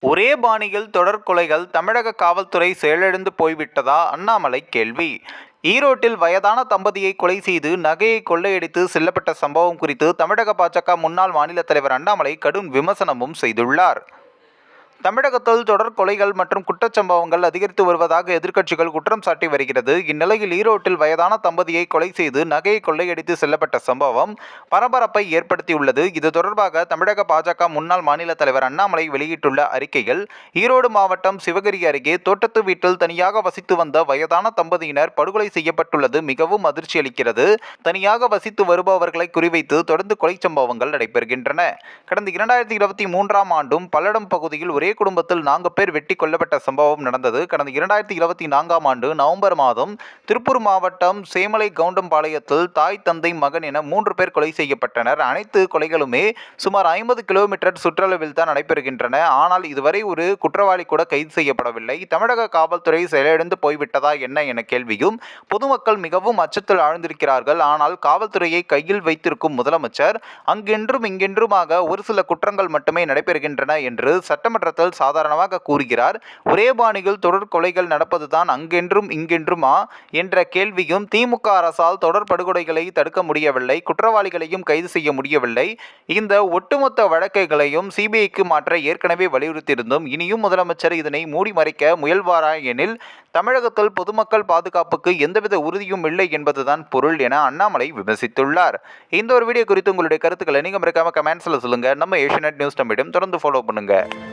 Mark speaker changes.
Speaker 1: ஒரே பாணியில் தொடர் கொலைகள் தமிழக காவல்துறை செயலிழந்து போய்விட்டதா? அண்ணாமலை கேள்வி. ஈரோட்டில் வயதான தம்பதியை கொலை செய்து நகையை கொள்ளையடித்து செல்லப்பட்ட சம்பவம் குறித்து தமிழக பாஜக முன்னாள் மாநில தலைவர் அண்ணாமலை கடும் விமர்சனமும் செய்துள்ளார். தமிழகத்தில் தொடர் கொலைகள் மற்றும் குற்றச்சம்பவங்கள் அதிகரித்து வருவதாக எதிர்க்கட்சிகள் குற்றம் சாட்டி வருகிறது. இந்நிலையில் ஈரோட்டில் வயதான தம்பதியை கொலை செய்து நகையை கொள்ளையடித்து செல்லப்பட்ட சம்பவம் பரபரப்பை ஏற்படுத்தியுள்ளது. இது தொடர்பாக தமிழக பாஜக முன்னாள் மாநில தலைவர் அண்ணாமலை வெளியிட்டுள்ள அறிக்கையில் ஈரோடு மாவட்டம் சிவகிரி அருகே தோட்டத்து வீட்டில் தனியாக வசித்து வந்த வயதான தம்பதியினர் படுகொலை செய்யப்பட்டுள்ளது. மிகவும் அதிர்ச்சி அளிக்கிறது. தனியாக வசித்து வருபவர்களை குறிவைத்து தொடர்ந்து கொலை சம்பவங்கள் நடைபெறுகின்றன. கடந்த இரண்டாயிரத்தி இருபத்தி மூன்றாம் ஆண்டும் பல்லடம் பகுதியில் ஒரே குடும்பத்தில் நான்கு பேர் வெட்டி கொல்லப்பட்ட சம்பவம் நடந்தது. கடந்த இரண்டாயிரத்தி இருபத்தி நான்காம் ஆண்டு நவம்பர் மாதம் திருப்பூர் மாவட்டம் சேமலை கவுண்டம்பாளையத்தில் தாய் தந்தை மகன் என மூன்று பேர் கொலை செய்யப்பட்டனர். அனைத்து கொலைகளுமே சுமார் ஐம்பது கிலோமீட்டர் சுற்றளவில் தான் நடைபெறுகின்றன. ஆனால் இதுவரை ஒரு குற்றவாளி கூட கைது செய்யப்படவில்லை. தமிழக காவல்துறை செயலிழந்து போய்விட்டதா என்ன என கேள்வியும் பொதுமக்கள் மிகவும் அச்சத்தில் ஆழ்ந்திருக்கிறார்கள். ஆனால் காவல்துறையை கையில் வைத்திருக்கும் முதலமைச்சர் அங்கென்றும் இங்கென்றுமாக ஒரு சில குற்றங்கள் மட்டுமே நடைபெறுகின்றன என்று சட்டமன்ற சட்டமன்றத்தில் சாதாரணமாக கூறுகிறார். ஒரே பாணியில் தொடர் கொலைகள் நடப்பதுதான் அங்கென்றும் இங்கென்றுமா என்ற கேள்வியும் திமுக அரசால் தொடர் படுகொலைகளை தடுக்க முடியவில்லை. குற்றவாளிகளையும் கைது செய்ய முடியவில்லை. இந்த ஒட்டுமொத்த வழக்குகளையும் சிபிஐக்கு மாற்ற ஏற்கனவே வலியுறுத்தியிருந்தும். இனியும் முதலமைச்சர் இதனை மூடி மறைக்க முயல்வாரா எனில் தமிழகத்தில் பொதுமக்கள் பாதுகாப்புக்கு எந்தவித உறுதியும் இல்லை என்பதுதான் பொருள் என அண்ணாமலை விமர்சித்துள்ளார். இந்த ஒரு வீடியோ குறித்து உங்களுடைய கருத்துக்களை நீங்கள் மறக்காம கமெண்ட்ஸில் சொல்லுங்கள் நம்ம ஏஷியநெட் நியூஸ் தமிழிடம் தொடர்ந்து ஃபாலோ பண்ணுங்கள்